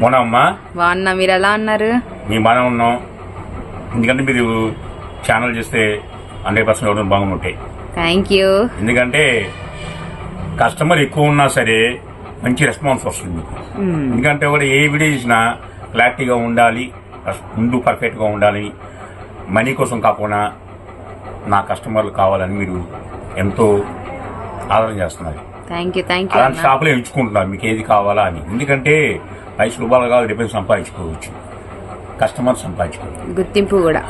బాగున్నామ్మా బాగున్నా మీరు ఎలా ఉన్నారు? మీ బాగానే ఉన్నాం. ఎందుకంటే మీరు ఛానల్ చేస్తే హండ్రెడ్ పర్సెంట్ ఎవరు బాగుంటాయి థ్యాంక్ యూ ఎందుకంటే కస్టమర్ ఎక్కువ ఉన్నా సరే మంచి రెస్పాన్స్ వస్తుంది మీకు. ఎందుకంటే కూడా ఏ వీడియో చేసినా క్లారిటీగా ఉండాలి ముందు పర్ఫెక్ట్గా ఉండాలి మనీ కోసం కాకుండా నా కస్టమర్లు కావాలని మీరు ఎంతో ఆదరణ చేస్తున్నారు. థ్యాంక్ యూ థ్యాంక్ యూ అలాంటి షాపులే ఎంచుకుంటున్నారు మీకు ఏది కావాలా అని. ఎందుకంటే పైసలు రూపాయలు కాదు రేపు సంపాదించుకోవచ్చు. కస్టమర్ సంపాదించుకోవచ్చు. గుర్తింపు కూడా.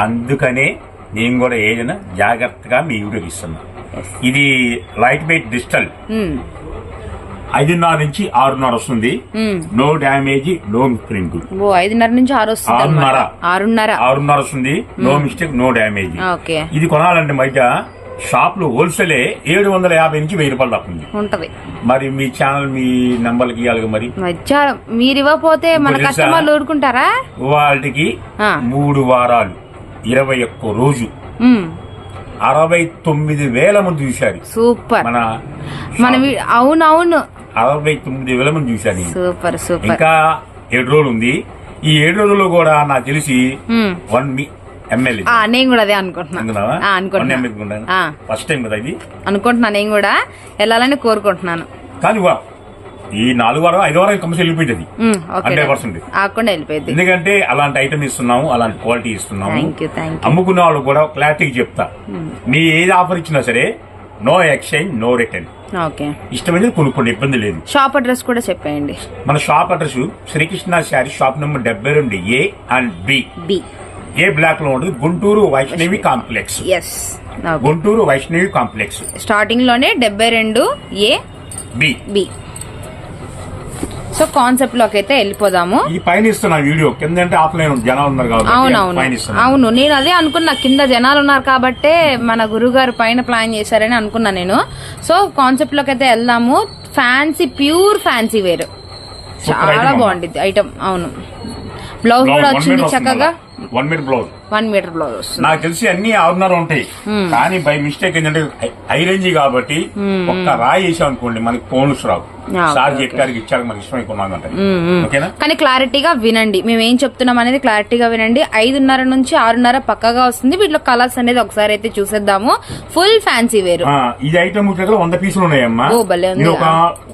అందుకనే నేను కూడా ఏదైనా జాగ్రత్తగా మీ వీడియోకి ఇస్తున్నా. ఇది లైట్ వెయిట్ డిజిటల్. మ్మ్. ఐదున్నర నుంచి ఆరున్నర వస్తుంది. నో డ్యామేజ్ నో ప్రింట్ ఓ ఐదున్నర నుంచి ఆరు వస్తుంది ఆరున్నర. ఆరున్నర. ఆరున్నర వస్తుంది. నో మిస్టేక్ నో డ్యామేజ్ ఇది కొనాలంటే మధ్య. షాప్లో హోల్సేలే ఏడు వందల యాభై నుంచి వెయ్యి రూపాయలు తప్పుంది ఉంటది. మరి మీ ఛానల్ మీ నంబర్కి ఇవ్వాలి మరి? మధ్య మీరు ఇవ్వకపోతే మన తెలుసా? కస్టమర్లు ఊరుకుంటారా? వాటికి ఆ. మూడు వారాలు ఇరవై ఒక్క రోజు. అరవై తొమ్మిది వేల మంది చూశారు. సూపర్. మన మన వీ- అవునవును. అరవై తొమ్మిది వేల మంది చూశాను నేను. Super super. ఇంకా ఏడు రోజులు ఉంది. ఈ ఏడు రోజుల్లో కూడా నాకు తెలిసి. వన్ మీ ఎమ్మెల్యే ఆ, నేను కూడా అదే అనుకుంటున్నా. అనుకున్నావా? ఆ, వన్ అనుకుంటున్నా ఫస్ట్ టైం కదా ఇది? అనుకుంటున్నా నేను కూడా వెళ్ళాలని కోరుకుంటున్నాను. కానీ వా. ఈ నాలుగు వారం ఐదు వారం కమిషన్ వెళ్ళిపోయింది హండ్రెడ్ పర్సెంట్. ఆకుండా వెళ్ళిపోయింది ఎందుకంటే అలాంటి ఐటమ్ ఇస్తున్నాము అలాంటి క్వాలిటీ ఇస్తున్నాము. అమ్ముకున్న వాళ్ళు కూడా క్లారిటీకి చెప్తా. మీ ఏది ఆఫర్ ఇచ్చినా సరే no exchange no return okay. ఇష్టమైనది కొనుక్కోండి ఇబ్బంది లేదు. షాప్ అడ్రస్ కూడా చెప్పేయండి. మన shop address Srikrishna sari shop number డెబ్బై రెండు A and B B A బ్లాక్లో ఉంటుంది Guntur Vaishnavi complex. Yes Guntur Vaishnavi complex. స్టార్టింగ్లోనే డెబ్బై రెండు ఏ? బి. బి సో కాన్సెప్ట్లోకి అయితే వెళ్ళిపోదాము. ఈ పైన ఇస్తున్న వీడియో. కింద అంటే ఆఫ్లైన్ జనాలు ఉన్నారు కాబట్టి అవునవును. అవును. నేను అదే అనుకున్నా. కింద జనాలు ఉన్నారు కాబట్టే మన గురుగారు పైన ప్లాన్ చేశారని అనుకున్నా నేను. సో కాన్సెప్ట్లోకి అయితే వెళ్దాము. ఫ్యాన్సీ ప్యూర్ ఫ్యాన్సీ వేరు చాలా. బాగుంటుంది ఐటమ్ అవును. బ్లౌజ్ కూడా వచ్చింది చక్కగా. One meter blouse. One meter blouse వస్తుంది. నాకు తెలిసి అన్ని ఆరున్నర ఉంటాయి. కానీ బై మిస్టేక్ ఏంటంటే హై రేంజ్ కాబట్టి ఒక్క రాయి వేసాం అనుకోండి మనకి ఫోన్స్ రావు. సార్ చెప్పారు మనకి ఓకేనా? కానీ క్లారిటీగా వినండి. మేము ఏం చెప్తున్నాం అనేది క్లారిటీగా వినండి. ఐదున్నర నుంచి ఆరున్నర పక్కగా వస్తుంది. వీటిలో కలర్స్ అనేది ఒకసారి అయితే చూసేద్దాము. ఫుల్ ఫ్యాన్సీ వేరు. ఇది ఐటమ్ దగ్గర వంద పీసులు ఉన్నాయమ్మా.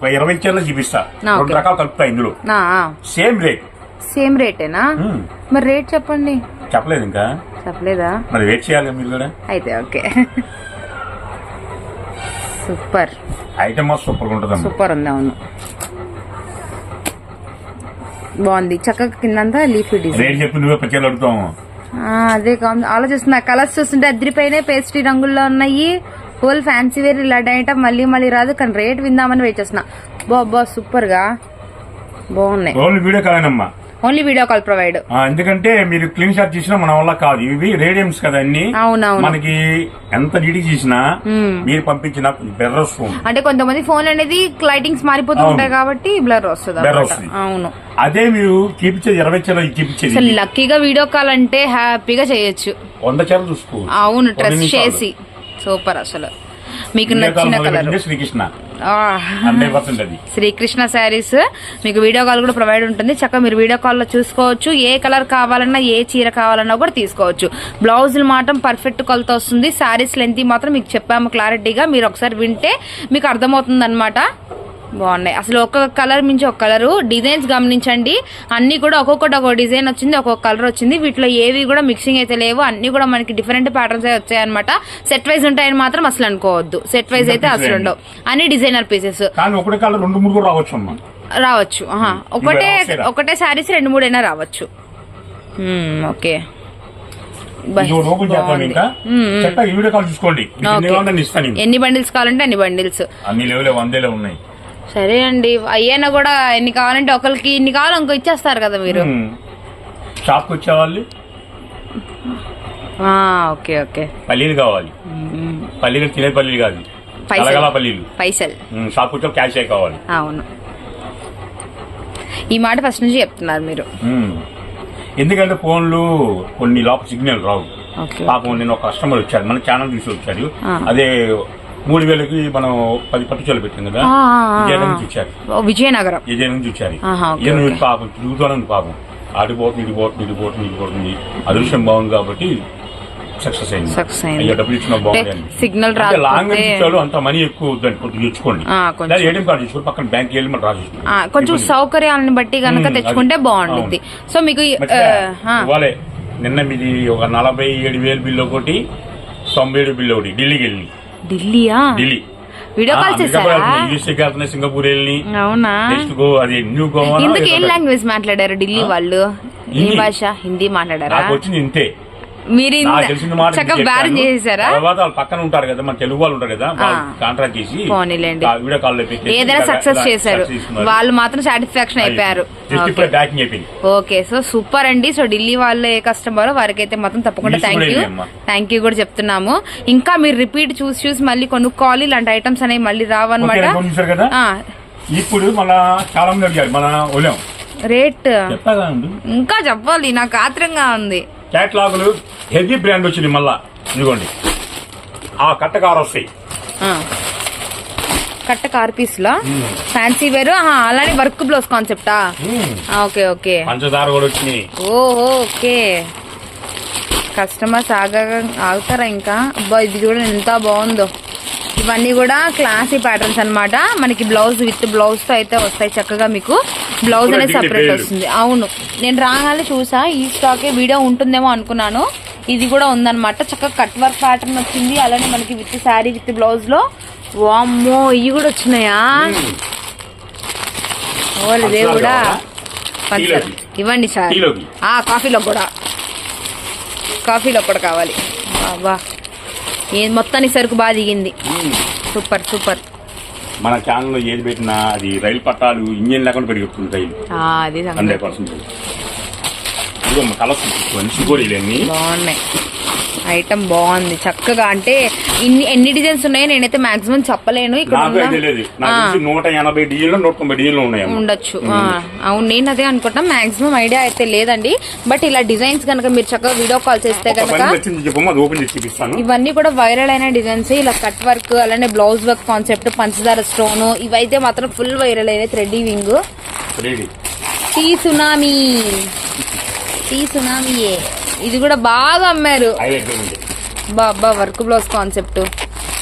ఒక ఇరవై చీరలు చూపిస్తా. రెండు. రకాలు కలుపుతా ఇందులో. సేమ్ రేట్ సేమ్ రేటేనా? మరి రేట్ చెప్పండి. చెప్పలేదు ఇంకా. చెప్పలేదా? మరి వెయిట్ చేయాలి మీరు కూడా? అయితే ఓకే. సూపర్. ఐటమ్ సూపర్గా ఉంటుందమ్మా. సూపర్ ఉంది అవును. బాగుంది. చక్కగా కిందంతా లీఫీ డిజైన్. రేట్ చెప్పి నువ్వే పచ్చేలు అడుగుతాము ఆ, అదే కాదు ఆలోచిస్తున్నా. కలర్స్ చూస్తుంటే అద్దరిపైనే పేస్ట్రీ రంగుల్లో ఉన్నాయి. ఫుల్ ఫ్యాన్సీ వేర్ ఇలా ఐటమ్ మళ్ళీ మళ్ళీ రాదు. కానీ రేట్ విందామని వెయిట్ చేస్తున్నా. బాబా సూపర్గా బాగున్నాయి వీడియో కాదనమ్మా ఓన్లీ వీడియో కాల్ ప్రొవైడ్ ఎందుకంటే మీరు క్లీన్ షాట్ చేసినా మన వల్ల కాదు. ఇవి రేడియంస్ కదా అన్ని. అవునవును. మనకి ఎంత నీటి చేసినా మీరు పంపించిన బెర్రస్ ఫోన్ అంటే కొంతమంది ఫోన్ అనేది లైటింగ్స్ మారిపోతూ. ఉంటాయి కాబట్టి బ్లర్ వస్తుంది అన్నమాట. వస్తుంది. అవును. అదే మీరు చూపించేది ఇరవై చీరలు చూపించేది లక్కీగా వీడియో కాల్ అంటే హ్యాపీగా చేయొచ్చు. వంద చీరలు చూసుకో అవును నిమిషాలు. చేసి. సూపర్ అసలు. మీకు నచ్చిన కలర్ శ్రీకృష్ణ. శ్రీకృష్ణ శారీస్ మీకు వీడియో కాల్ కూడా ప్రొవైడ్ ఉంటుంది. చక్కగా మీరు వీడియో కాల్లో చూసుకోవచ్చు. ఏ కలర్ కావాలన్నా ఏ చీర కావాలన్నా కూడా తీసుకోవచ్చు. బ్లౌజులు మాత్రం పర్ఫెక్ట్ కొలత వస్తుంది. శారీస్ లెంత్ మాత్రం మీకు చెప్పాము క్లారిటీగా మీరు ఒకసారి వింటే మీకు అర్థమవుతుంది అనమాట బాగున్నాయి. అసలు ఒక్కొక్క కలర్ మించి ఒక కలరు. డిజైన్స్ గమనించండి. అన్ని కూడా ఒక్కొక్కటి ఒక్కొక్క డిజైన్ వచ్చింది ఒక్కొక్క కలర్ వచ్చింది. వీటిలో ఏవి కూడా మిక్సింగ్ అయితే లేవు. అన్ని కూడా మనకి డిఫరెంట్ ప్యాటర్న్స్ వచ్చాయి అనమాట సెట్ వైజ్ ఉంటాయని మాత్రం అసలు అనుకోవద్దు. సెట్ వైజ్ అయితే అసలు ఉండవు. అన్ని డిజైనర్ పీసెస్ మూడు రావచ్చు రావచ్చు. ఒకటే? ఒకటే శారీస్ రెండు మూడైనా రావచ్చు. మ్మ్, ఓకే. ఎన్ని బండిల్స్ కావాలంటే అన్ని బండిల్స్ అన్ని లేవులే వందేలే ఉన్నాయి. సరే అండి. అయ్యానా కూడా ఎన్ని కావాలంటే ఒకరికి ఇన్ని కావాలి ఇంకో ఇచ్చేస్తారు కదా మీరు. షాప్కి వచ్చేవాళ్ళు? Okay okay. పల్లీలు కావాలి. పల్లీలు తినే పల్లీలు కాదు. పైసలు. పల్లీలు. పైసలు. షాప్కి వచ్చే క్యాష్ కావాలి. అవును. ఈ మాట ఫస్ట్ నుంచి చెప్తున్నారు మీరు. ఎందుకంటే ఫోన్లు కొన్ని లోపల సిగ్నల్ రావు. పాపం నేను ఒక కస్టమర్ వచ్చారు మన ఛానల్ చూసి వచ్చారు. అదే మూడు వేలకి మనం పది పట్టు చీరలు పెట్టాం కదా. విజయనగరం నుంచి ఇచ్చారు విజయనగరం. విజయనగరం నుంచి ఇచ్చారు ఓకే, ఈయన ఓకే. పాపం తిరుగుతూనే ఉంది పాపం. ఆడిపోతుంది ఇడిపోతుంది ఇడిపోతుంది ఇడిపోతుంది అదృశ్యం బాగుంది కాబట్టి సక్సెస్ అయింది. Success అయింది. డబ్బులు ఇచ్చిన బాగుంది signal అంటే లాంగ్ ఇచ్చాడు అంత మనీ ఎక్కువ వద్దని కొద్దిగా ఇచ్చుకోండి ఆ, కొంచెం. లేదా ఏటీఎం కార్డు ఇచ్చుకోండి పక్కన బ్యాంక్ వెళ్ళి మనం ఆ, కొంచెం సౌకర్యాలను బట్టి గనక ఉమ్, తెచ్చుకుంటే. బాగుంటుంది సో మీకు ఇవ్వాలే. నిన్న మీది ఒక నలభై ఏడు వేలు బిల్లు ఒకటి తొంభై ఏడు బిల్లు ఒకటి ఢిల్లీకి వెళ్ళి ఢిల్లీయా? ఢిల్లీ. వీడియో కాల్ చేశారా? యూఎస్ఏకి వెళ్తున్నాయి సింగపూర్ వెళ్ళి అవునా? నెక్స్ట్ గో అది న్యూ గోవా ఇందుకు ఏం లాంగ్వేజ్ మాట్లాడారు ఢిల్లీ వాళ్ళు? ఏ హిందీ. భాష? హిందీ మాట్లాడారా? నాకు వచ్చింది ఇంతే. మీరు చక్కగా చెప్పాను. చేసేసారా? తర్వాత వాళ్ళు పక్కన ఉంటారు కదా మన తెలుగు వాళ్ళు ఉంటారు కదా. కాంట్రాక్ట్ చేసి పోనీలేండి. వీడియో కాల్ ఏదైనా సక్సెస్ చేశారు. వాళ్ళు మాత్రం సాటిస్ఫాక్షన్ అయిపోయారు. ఓకే సో సూపర్ అండి. సో ఢిల్లీ వాళ్ళు ఏ కస్టమర్ వారికి అయితే మాత్రం తప్పకుండా థ్యాంక్ యూ. థ్యాంక్ యూ కూడా చెప్తున్నాము. ఇంకా మీరు రిపీట్ చూసి చూసి మళ్ళీ కొనుక్కోవాలి. ఇలాంటి ఐటమ్స్ అనేవి మళ్ళీ రావన్నమాట. ఇప్పుడు మన చాలా మంది అడిగారు మన రేట్ ఇంకా చెప్పాలి. నాకు ఆత్రంగా ఉంది. క్యాట్లాగులు హెవీ బ్రాండ్ వచ్చింది మళ్ళా. ఇదిగోండి. ఆ కట్ట కారు వస్తాయి. కట్ట కార్ పీస్లో ఫ్యాన్సీ వేరు అలానే వర్క్ బ్లౌజ్ కాన్సెప్టా ఓకే ఓకే. పంచదార కూడా ఓహో ఓకే. కస్టమర్స్ ఆగగా ఆగుతారా ఇంకా? అబ్బా ఇది చూడండి ఎంత బాగుందో. ఇవన్నీ కూడా క్లాసీ ప్యాటర్న్స్ అన్నమాట. మనకి బ్లౌజ్ విత్ బ్లౌజ్తో అయితే వస్తాయి చక్కగా మీకు. బ్లౌజ్ అనేది సపరేట్ పేరు. వస్తుంది. అవును. నేను రాగానే చూసా ఈ స్టాకే వీడియో ఉంటుందేమో అనుకున్నాను. ఇది కూడా ఉందన్నమాట. చక్కగా కట్ వర్క్ ప్యాటర్న్ వచ్చింది. అలానే మనకి విత్ శారీ విత్ బ్లౌజ్లో. వామ్మో ఇవి కూడా వచ్చినాయా? ఓలే దేవుడా. ఇవ్వండి సార్. కాఫీలో కూడా. కాఫీలో కూడా కావాలి. బా ఏ మొత్తానికి సరుకు బాగా దిగింది. Super super. మన ఛానల్లో ఏది పెట్టినా అది రైలు పట్టాలు ఇంజిన్ లేకుండా సంగతి. Hundred percent. కలర్స్ మంచి ఇవన్నీ బాగున్నాయి. ఐటమ్ బాగుంది. చక్కగా అంటే ఇన్ని ఎన్ని డిజైన్స్ ఉన్నాయో నేనైతే మాక్సిమం చెప్పలేను. ఇక్కడ నూట ఎనభై డిజైన్లు నూట తొంభై డిజైన్లు ఉన్నాయి ఉండొచ్చు. అవును నేను అదే అనుకుంటున్నా. మాక్సిమం ఐడియా అయితే లేదండి. బట్ ఇలా డిజైన్స్ కనుక మీరు చక్కగా వీడియో కాల్ చేస్తే కనుక ఇవన్నీ కూడా వైరల్ అయిన డిజైన్స్ ఇలా కట్ వర్క్ అలానే బ్లౌజ్ వర్క్ కాన్సెప్ట్ పంచదార స్టోన్ ఇవైతే మాత్రం ఫుల్ వైరల్ అయిన thread wing tea tsunami tea సునామీయే ఇది కూడా బాగా అమ్మారు. బాబా వర్క్ బ్లౌజ్ కాన్సెప్ట్.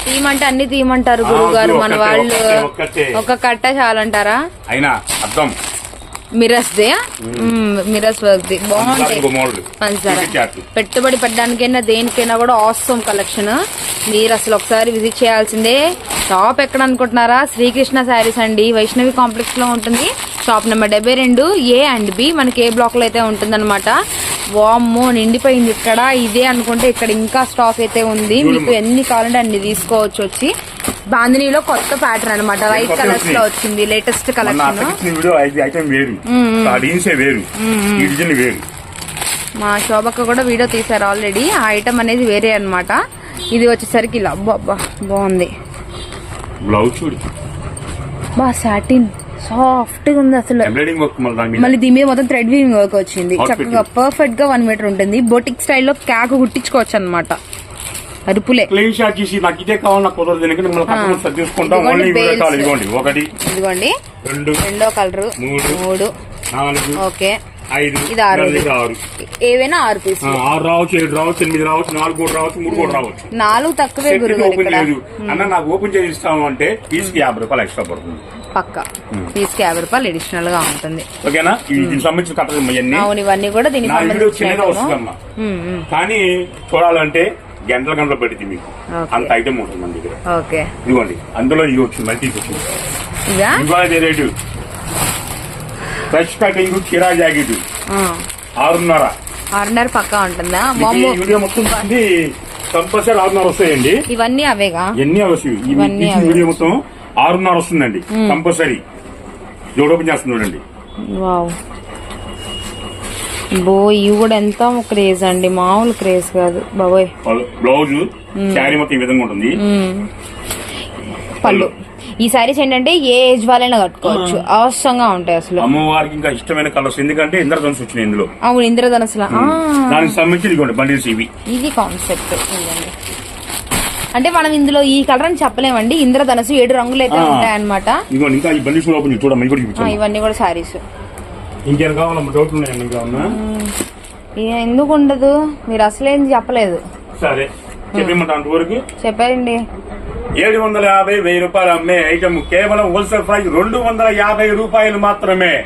తీయమంటే అన్ని తీయమంటారు గురువు గారు మన వాళ్ళు. ఒక కట్ట చాలంటారా అయినా అర్థం. మిరస్ దే మిరస్ వర్క్ ది బాగుంటాయి పంచదార. పెట్టుబడి పెట్టడానికైనా దేనికైనా కూడా ఆసమ్ కలెక్షన్ మీరు అసలు ఒకసారి విజిట్ చేయాల్సిందే. షాప్ ఎక్కడ అనుకుంటున్నారా శ్రీకృష్ణ శారీస్ అండి. వైష్ణవి కాంప్లెక్స్లో ఉంటుంది. షాప్ నెంబర్ డెబ్బై రెండు ఏ అండ్ బి మనకి ఏ బ్లాక్లో అయితే ఉంటుందన్నమాట. వామ్మో నిండిపోయింది. ఇక్కడ ఇదే అనుకుంటే ఇక్కడ ఇంకా స్టాక్ అయితే ఉంది. మీకు ఎన్ని కావాలంటే అన్ని తీసుకోవచ్చు వచ్చి. బాందినీలో కొత్త ప్యాటర్న్ అన్నమాట. వైట్ కలర్స్లో. వచ్చింది. లేటెస్ట్ కలెక్షన్ వేరు. వేరు. మా శోభక్క కూడా వీడియో తీశారు ఆల్రెడీ ఆ ఐటమ్ అనేది వేరే అన్నమాట. ఇది వచ్చేసరికి ఇలా. బాగుంది. బ్లౌజ్ చూడు. బా సాటిన్ సాఫ్ట్గా ఉంది అసలు. మళ్ళీ దాని మీద. మొత్తం థ్రెడ్ వీవింగ్ వర్క్ వచ్చింది. చక్కగా పర్ఫెక్ట్గా వన్ మీటర్ ఉంటుంది. బొటిక్ స్టైల్లో క్యాక్ కుట్టించుకోవచ్చు అనమాట అరుపులే. క్లీన్ షాట్ చేసి నాకు ఇదే కావాలి నాకు కుదరదు చూసుకుంటాం. ఇదిగోండి ఓన్లీ ఇదిగోండి ఒకటి ఇదిగోండి. రెండు రెండో కలర్ మూడు. మూడు. నాలుగు ఓకే. ఐదు ఇది ఆరు. ఏవైనా ఆరు పీస్ ఆరు రావచ్చు ఏడు రావచ్చు ఎనిమిది రావచ్చు నాలుగు కూడా రావచ్చు మూడు కూడా రావచ్చు. నాలుగు తక్కువే గురుగారు ఓపెన్ చేయదు అన్న నాకు ఓపెన్ చేసి ఇస్తాము అంటే పీస్కి యాభై రూపాయలు ఎక్స్ట్రా పడుతుంది. పక్క. పీస్కి యాభై రూపాయలు అడిషనల్గా ఉంటుంది. ఓకేనా? దీనికి సంబంధించిన కట్టలు ఇవన్నీ. అవును ఇవన్నీ కూడా దీనికి చిన్నగా. కానీ చూడాలంటే గంటల గంటలు పడుతుంది మీకు. అంత ఐటమ్ ఉంటుంది మన దగ్గర. ఇదిగోండి అందులో ఇవి వచ్చింది వచ్చింది ఇదా? ఇవాళ రేటు ఫ్రెష్ కటింగ్ కిరా జాకెట్. ఆరున్నర. ఆరున్నర పక్కా ఉంటుందా. వీడియో మొత్తం కంపల్సరీ ఆరున్నర వస్తాయండి? ఇవన్నీ అవేగా? ఎన్ని వస్తాయి. ఈ ఇవన్నీ తీసిన అవే. వీడియో మొత్తం ఆరున్నర వస్తుందండి. కంపల్సరీ. జోడు ఓపెన్ చేస్తుంది చూడండి. బో ఇవి కూడా ఎంత క్రేజ్ అండి. మామూలు క్రేజ్ కాదు. బాబోయ్. బ్లౌజ్ శారీ మొత్తం ఈ విధంగా ఉంటుంది. పళ్ళు. ఈ సారీస్ ఏంటంటే ఏ ఏజ్ వాళ్ళైనా కట్టుకోవచ్చు. అవసరంగా ఉంటాయి అసలు. అమ్మవారికి ఇంకా ఇష్టమైన కలర్స్ ఎందుకంటే ఇంద్రధనుసు వచ్చినాయి ఇందులో. అవును ఇంద్రధనుసుల దానికి సంబంధించి ఇదిగోండి బండిల్స్ ఇవి. ఇది కాన్సెప్ట్ అంటే మనం ఇందులో ఈ కలర్ అని చెప్పలేమండి. ఇంద్రధనసు ఏడు రంగులు అయితే. ఉంటాయి అనమాట ఇంకా ఈ ఓపెన్ చూడమ్మా ఇవన్నీ కూడా సారీస్ ఇంకేం కావాలమ్మా? డౌట్ ఉన్నాయమ్మా ఇంకా ఉన్నా ఎందుకు ఉండదు? మీరు అసలేం చెప్పలేదు. సరే. చెప్పమంటా అంతవరకు? చెప్పారండి ఏడు వందల యాభై వెయ్యి రూపాయలు అమ్మే ఐటమ్ కేవలం హోల్సేల్ ప్రైస్ రెండు వందల యాభై రూపాయలు మాత్రమే.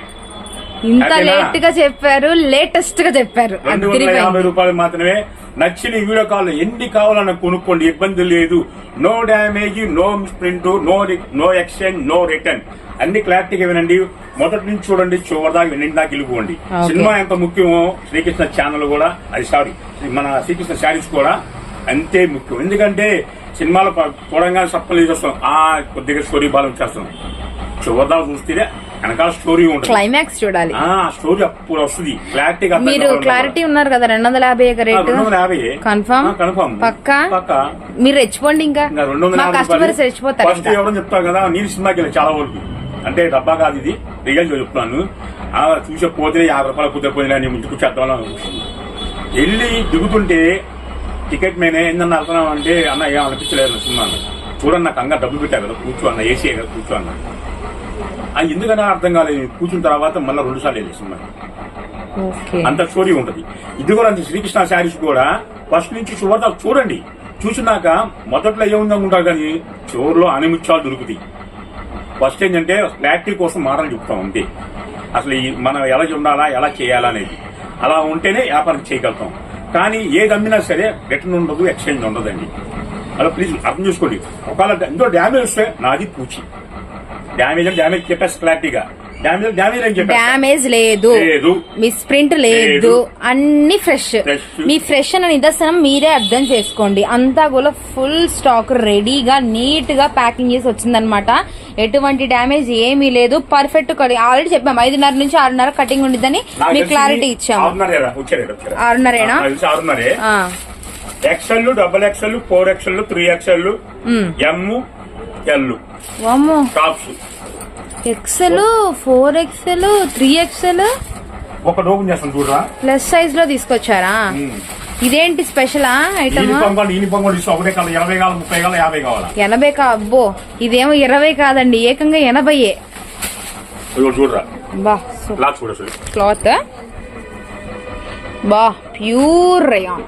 ఇంత? లేట్గా చెప్పారు లేటెస్ట్గా చెప్పారు రెండు వందల. యాభై రూపాయలు మాత్రమే. నచ్చిన వీడియో కాల్ ఎన్ని కావాలన్నా కొనుక్కోండి ఇబ్బంది లేదు. No damage no print no no exchange no return. అన్ని క్లారిటీగా వినండి. మొదటి నుంచి చూడండి చివరిదాకా వినండి దాకా Okay. సినిమా ఎంత ముఖ్యమో శ్రీకృష్ణ ఛానల్ కూడా అది సారీ మన శ్రీకృష్ణ శారీస్ కూడా అంతే ముఖ్యం. ఎందుకంటే సినిమాలో చూడంగానే సప్పలు చేస్తాం ఆ కొద్దిగా స్టోరీ బాగా చేస్తాం చివరిదాకా చూస్తేనే వెనకాల స్టోరీ ఉంటుంది. క్లైమాక్స్ చూడాలి. ఆ స్టోరీ అప్పుడు వస్తుంది. క్లారిటీగా అర్థం మీరు క్లారిటీ ఉన్నారు కదా రెండు వందల యాభై. రేటు కన్ఫర్మ్ కన్ఫర్మ్ పక్కా? పక్కా. మీరు రెచ్చిపోండి ఇంకా. మా కస్టమర్స్ రెచ్చిపోతారు ఫస్ట్. ఎవరని చెప్తారు కదా నేను సినిమాకి వెళ్ళి చాలా వరకు. అంటే డబ్బా కాదు ఇది. రియల్గా చెప్తాను ఆ చూసే పోతే యాభై రూపాయలు కుదిరి పోయినా నేను ముందుకు చేద్దాం వెళ్ళి దిగుతుంటే టికెట్ మేనే ఏందన్నా వెళ్తున్నాం అంటే అన్న ఏం అనిపించలేదు సినిమా నాకు అంగా డబ్బులు పెట్టా కదా కూర్చో అన్న ఏసీ కదా కూర్చో అన్న. అది ఎందుకన్నా అర్థం కాలేదు కూర్చున్న తర్వాత మళ్ళీ రెండు సార్లు వెళ్ళి సినిమా. అంత స్టోరీ ఉంటది. ఇది కూడా అంతే శ్రీకృష్ణ శారీస్ కూడా ఫస్ట్ నుంచి చివరి దాకా చూడండి. చూసినాక మొదట్లో ఏముంది అనుకుంటారు కానీ చివరిలో అనిముత్యాలు దొరుకుతాయి. ఫస్ట్ ఏంటంటే క్లారిటీ కోసం మాటలు చెప్తాం అంతే. అసలు మనం ఎలా ఉండాలా ఎలా చేయాలా అనేది. అలా ఉంటేనే వ్యాపారం చేయగలుగుతాం. కానీ ఏది అమ్మినా సరే రిటర్న్ ఉండదు ఎక్స్చేంజ్ ఉండదండి. అలా ప్లీజ్ అర్థం చేసుకోండి. ఒకవేళ ఇందులో డ్యామేజ్ వస్తే నాది పూచి. డ్యామేజ్ అంటే డ్యామేజ్ చెప్పేసి క్లారిటీగా అని డ్యామేజ్ లేదు. లేదు. మిస్ ప్రింట్ లేదు. అన్ని ఫ్రెష్. మీ ఫ్రెష్ అన్న నిదర్శనం మీరే అర్థం చేసుకోండి. అంతా కూడా ఫుల్ స్టాక్ రెడీగా నీట్గా ప్యాకింగ్ చేసి వచ్చిందనమాట ఎటువంటి డ్యామేజ్ ఏమీ లేదు. పర్ఫెక్ట్ ఆల్రెడీ చెప్పాము ఐదున్నర నుంచి ఆరున్నర కటింగ్ ఉండిద్దని నాకు మీకు క్లారిటీ ఇచ్చాము? ఆరున్నరేనా? XL double XL four XL three XL um. M L tops XL four XL three XL ఒకటి ఓపెన్ చేస్తాను చూడరా? ప్లస్ సైజ్లో తీసుకొచ్చారా? ఇదేంటి స్పెషల్ ఐటమ్ ఎనభై కా అబ్బో ఇదేమో ఇరవై కాదండి ఏకంగా అసలు. క్లాత్? బా ప్యూర్ రయాన్.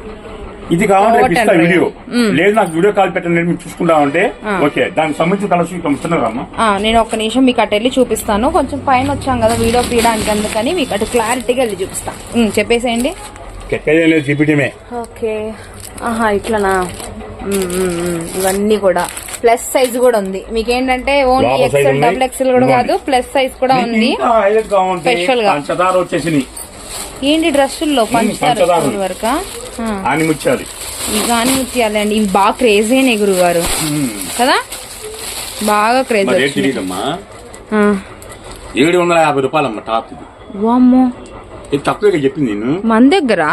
ఇది కావాలంటే రేపు ఇస్తా. వీడియో. లేదు నాకు వీడియో కాల్ పెట్టండి మీరు చూసుకుంటామంటే. ఆ. ఓకే దానికి సంబంధించిన కలర్స్ ఇస్తున్నారమ్మా నేను ఒక్క నిమిషం మీకు అటు వెళ్ళి చూపిస్తాను. కొంచెం పైన వచ్చాం కదా వీడియో తీయడానికి అందుకని మీకు అటు క్లారిటీగా వెళ్ళి చూపిస్తాను చెప్పేసేయండి. చూపించమే ఓకే. ఆహా ఇట్లనా? ఇవన్నీ కూడా. ప్లస్ సైజ్ కూడా ఉంది. మీకు ఏంటంటే ఓన్లీ ఎక్సెల్ ఉన్నాయి. డబుల్ ఎక్సెల్ కూడా కాదు ప్లస్ సైజ్ కూడా ఉంది. Special గా. వచ్చేసి ఏంటి డ్రెస్సుల్లో? పంచదార వరకా? ముత్యాలండి ఇవి బాగా క్రేజీ అయినాయి గురువు గారు కదా? బాగా క్రేజ్ ఏడు వందల యాభై రూపాయలమ్మా టాప్ ఇది వామ్మో. ఇది తక్కువగా చెప్పింది నేను. మన దగ్గర?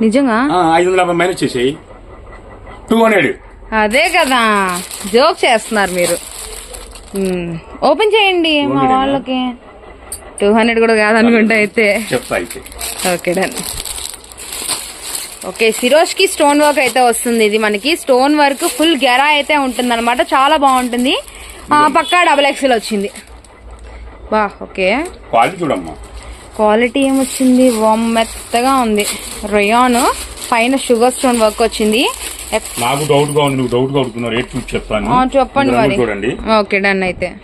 నిజంగా? ఐదు వందల యాభై మైనస్ చేసేయి టూ హండ్రెడ్ అదే కదా. జోక్ చేస్తున్నారు మీరు. ఓపెన్ చేయండి మా? వాళ్ళకి. టూ హండ్రెడ్ కూడా కాదనుకుంటా అయితే. Okay done. ఓకే సిరోజ్కి స్టోన్ వర్క్ అయితే వస్తుంది. ఇది మనకి స్టోన్ వర్క్ ఫుల్ గెరా అయితే ఉంటుంది అనమాట చాలా బాగుంటుంది. ఆ, పక్కా డబల్ ఎక్స్ఎల్ వచ్చింది. బా ఓకే. క్వాలిటీ చూడమ్మా. క్వాలిటీ ఏమొచ్చింది? మెత్తగా ఉంది. రొయాన్ పైన షుగర్ స్టోన్ వర్క్ వచ్చింది. ఎక్- నాకు డౌట్గా ఉంది. నువ్వు డౌట్గా అడుగుతున్నావు. రేట్ చూసి చెప్తాను. ఆ, చెప్పండి మీరు. చూడండి. ఓకే డన్ అయితే.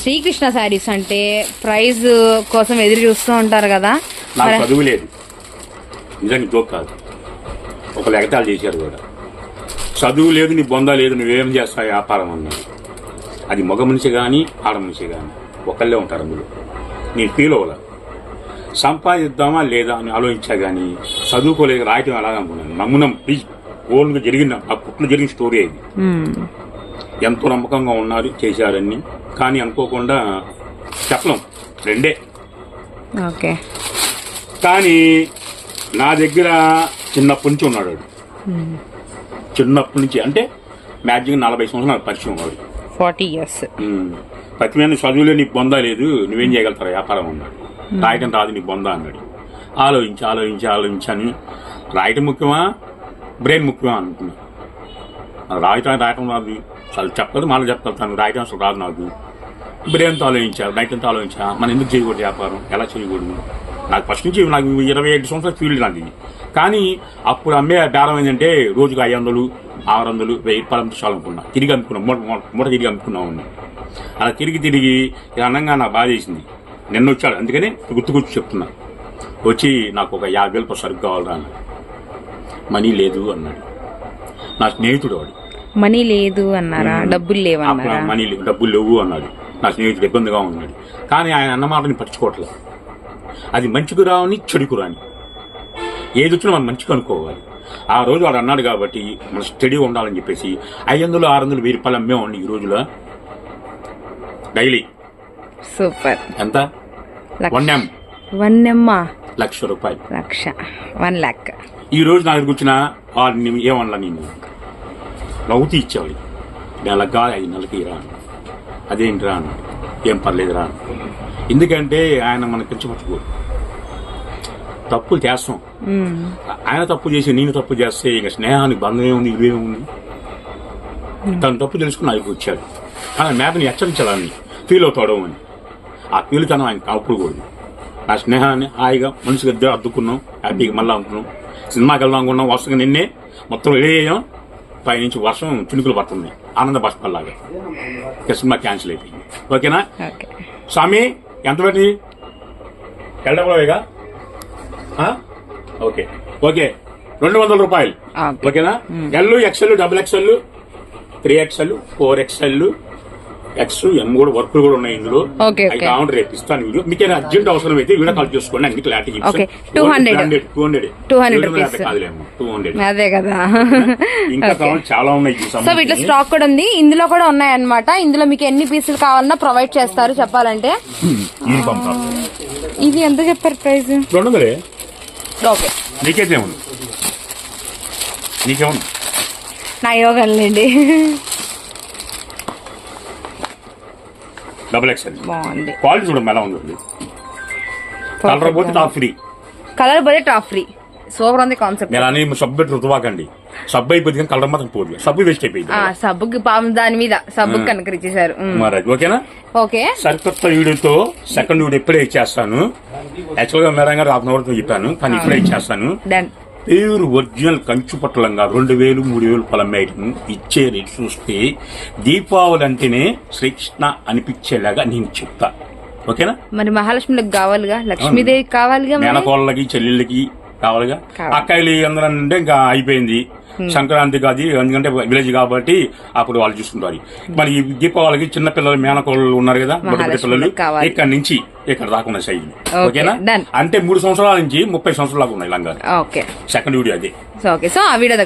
శ్రీకృష్ణ శారీస్ అంటే ప్రైజ్ కోసం ఎదురు చూస్తూ ఉంటారు కదా. నాకు చదువు లేదు. నిజంగా జోక్ కాదు. ఒక లెగతాలు చేశారు కూడా. చదువు లేదు నీ బొంద లేదు నువ్వేం చేస్తావు వ్యాపారం అన్నాడు. అది మగ మనిషి కానీ ఆడ మనిషి కానీ ఒకళ్ళే ఉంటారు అందులో. నేను ఫీల్ అవ్వాల. సంపాదిద్దామా లేదా అని ఆలోచించా కానీ చదువుకోలేదు రాయటం ఎలాగనుకున్నాను నమ్మునం ప్లీజ్ ఓన్గా జరిగిన ఆ పుట్టిన జరిగిన స్టోరీ మ్మ్. ఎంతో నమ్మకంగా ఉన్నారు చేశారని. కానీ అనుకోకుండా చెప్పలేం. రెండే. ఓకే. కానీ నా దగ్గర చిన్నప్పటి నుంచి ఉన్నాడు వాడు. చిన్నప్పటి నుంచి. అంటే మ్యాక్సిమం నలభై సంవత్సరాలు పరిచయం వాడు. Forty years. ఉమ్. ప్రతి మీద చదువులో నీకు బొందా లేదు నువ్వేం చేయగలుగుతావు వ్యాపారం అన్నాడు. రాయటం రాదు నీకు బొందా అన్నాడు. ఆలోచించి ఆలోచించి ఆలోచించాను రాయటం ముఖ్యమా? బ్రెయిన్ ముఖ్యమా అనుకున్నా. రాయటం రాయటం రాదు. అసలు చెప్పదు మళ్ళీ చెప్తాను తను రాయటం అసలు రాదు నాకు. ఇప్పుడు ఎంత ఆలోచించారు నైట్ ఎంత ఆలోచించా? మనం ఎందుకు చేయకూడదు వ్యాపారం? ఎలా చేయకూడదు? నాకు ఫస్ట్ నుంచి నాకు ఇరవై ఐదు సంవత్సరాల ఫీల్డ్ లాంటిది కానీ అప్పుడు అమ్మే బేరం ఏంటంటే రోజుకు ఐదు వందలు ఆరు వందలు వెయ్యి రూపాయలు అమ్మితే తిరిగి అమ్ముకున్నాం మూట మూట- తిరిగి అమ్ముకున్నాం అలా తిరిగి తిరిగి అనంగా అన్నంగా నాకు బాధ చేసింది నిన్న వచ్చాడు అందుకని గుర్తుకొచ్చి చెప్తున్నా. వచ్చి నాకు ఒక యాభై వేలు సరుకు కావాలరా మనీ లేదు అన్నాడు. నా స్నేహితుడు వాడు. మనీ లేదు అన్నారా? డబ్బులు లేవన్నారా? మనీ లేవు, డబ్బులు లేవు అన్నాడు. నా స్నేహితుడు ఇబ్బందిగా ఉన్నాడు. కానీ ఆయన అన్న మాటని పట్టించుకోవట్లేదు అది మంచికి రావని చెడుకు రాని. ఏది వచ్చినా మనం మంచిగా అనుకోవాలి. ఆ రోజు వాడు అన్నాడు కాబట్టి మనం స్టడీగా ఉండాలని చెప్పేసి ఐదు వందలు ఆరు వందలు వెయ్యి రూపాయలు అమ్మేవాడిని ఈ రోజులో. డైలీ. సూపర్. ఎంత? One M one M lakh రూపాయలు. లక్ష. వన్ ల్యాక్ ఈ రోజు నా దగ్గరికి వచ్చిన వాడిని ఏమన్నా నేను? నవ్వుతూ ఇచ్చేవాడి నెలకు కాదు ఐదు నెలలకి రా అన్నాడు. అదేంటిరా అన్నాడు ఏం పర్లేదురా అన్నాడు. ఎందుకంటే ఆయన మనకి పెంచపట్టుకోడు తప్పులు చేస్తాం. ఆయన తప్పు చేసి నేను తప్పు చేస్తే ఇక స్నేహానికి బంధం ఏముంది ఇవే ఉంది? తను తప్పు తెలుసుకుని నాకు వచ్చాడు. కానీ మేతని హెచ్చరించాలని ఫీల్ అవుతాడు అని. ఆ ఫీల్ తను ఆయన కనపడకూడదు నా స్నేహాన్ని హాయిగా మనిషికి ఇద్దరు అద్దుకున్నాం హ్యాపీగా మళ్ళీ అనుకున్నాం సినిమాకి వెళ్దాం అనుకున్నాం వరుసగా నిన్నే మొత్తం రెడీ అయ్యాం. పైనుంచి వర్షం చినుకులు పడుతుంది. ఆనంద బాష్పల్లాగా. ఇక సినిమా క్యాన్సిల్ అయిపోయింది. ఓకేనా? ఓకే. స్వామి ఎంత పెట్టి వెళ్ళడమేగా ఓకే. ఓకే. రెండు వందల రూపాయలు. ఓకే. ఓకేనా? L XL double XL three XL four XL X M కూడా వర్క్ కూడా ఉన్నాయి ఇందులో. కావాలంటే రేపు ఇస్తాను వీడియో. మీకు ఏదైనా అర్జెంట్ అవసరం అయితే వీడియో కాల్ చేసుకోండి. అన్ని clarity okay, 200. Two hundred 200 rupees. కాదులేమో టూ హండ్రెడ్ అదే కదా. ఇంకా కావాలి చాలా ఉన్నాయి సో వీటిలో. స్టాక్ కూడా ఉంది. ఇందులో కూడా ఉన్నాయి అన్నమాట ఇందులో మీకు ఎన్ని పీసులు కావాలన్నా ప్రొవైడ్ చేస్తారు చెప్పాలంటే. కావాలి ఇది ఎంత చెప్పారు ప్రైస్ రెండు వందలే. ఓకే నీకైతే నీకేముంది? నా యోగంలేండి. డబుల్ ఎక్స్ఎల్ బాగుంది. క్వాలిటీ చూడడం ఎలా ఉంది కలర్ పోతే టాప్ ఫ్రీ కలర్ పోతే టాప్ ఫ్రీ సూపర్ ఉంది కాన్సెప్ట్ నేను అని సబ్బు పెట్టి రుతువాకండి. సబ్బు అయిపోయింది కానీ కలర్ మాత్రం పోదు. సబ్బు వేస్ట్ అయిపోయింది. ఆ సబ్బుకి పాము దాని మీద సబ్బుకి కనుకరిచ్చేసారు మరి ఓకేనా? ఓకే. సరికొత్త వీడియోతో సెకండ్ వీడియో ఇప్పుడే ఇచ్చేస్తాను. యాక్చువల్గా మేడం గారు హాఫ్ అన్ అవర్ చెప్పాను కానీ ఇప్పుడే ఇచ్చేస్తాను. డన్ ప్యూర్ ఒరిజినల్ కంచు పట్టలంగా రెండు వేలు మూడు వేలు పొలం ఐటమ్ ఇచ్చే రేట్ చూస్తే దీపావళి అంటేనే శ్రీకృష్ణ అనిపించేలాగా నేను చెప్తా. ఓకేనా? మరి మహాలక్ష్మికి కావాలిగా? లక్ష్మీదేవికి కావాలిగా మేనకోళ్ళకి చెల్లెళ్ళకి కావాలిగా? కావాలి. అక్కాయిలు అందరూ అంటే ఇంకా అయిపోయింది. సంక్రాంతి కాదు ఎందుకంటే విలేజ్ కాబట్టి అప్పుడు వాళ్ళు చూసుకుంటారు. మరి ఈ దీపావళికి చిన్న పిల్లలు మేనకోళ్ళు ఉన్నారు కదా పిల్లలు. ఇక్కడ నుంచి ఇక్కడ రాకుండా సైజు. ఓకే, ఓకేనా. అంటే మూడు సంవత్సరాల నుంచి ముప్పై సంవత్సరాల దాకా ఉన్నాయి లంగా సెకండ్ వీడియో అదే. సో ఓకే సో ఆ వీడియో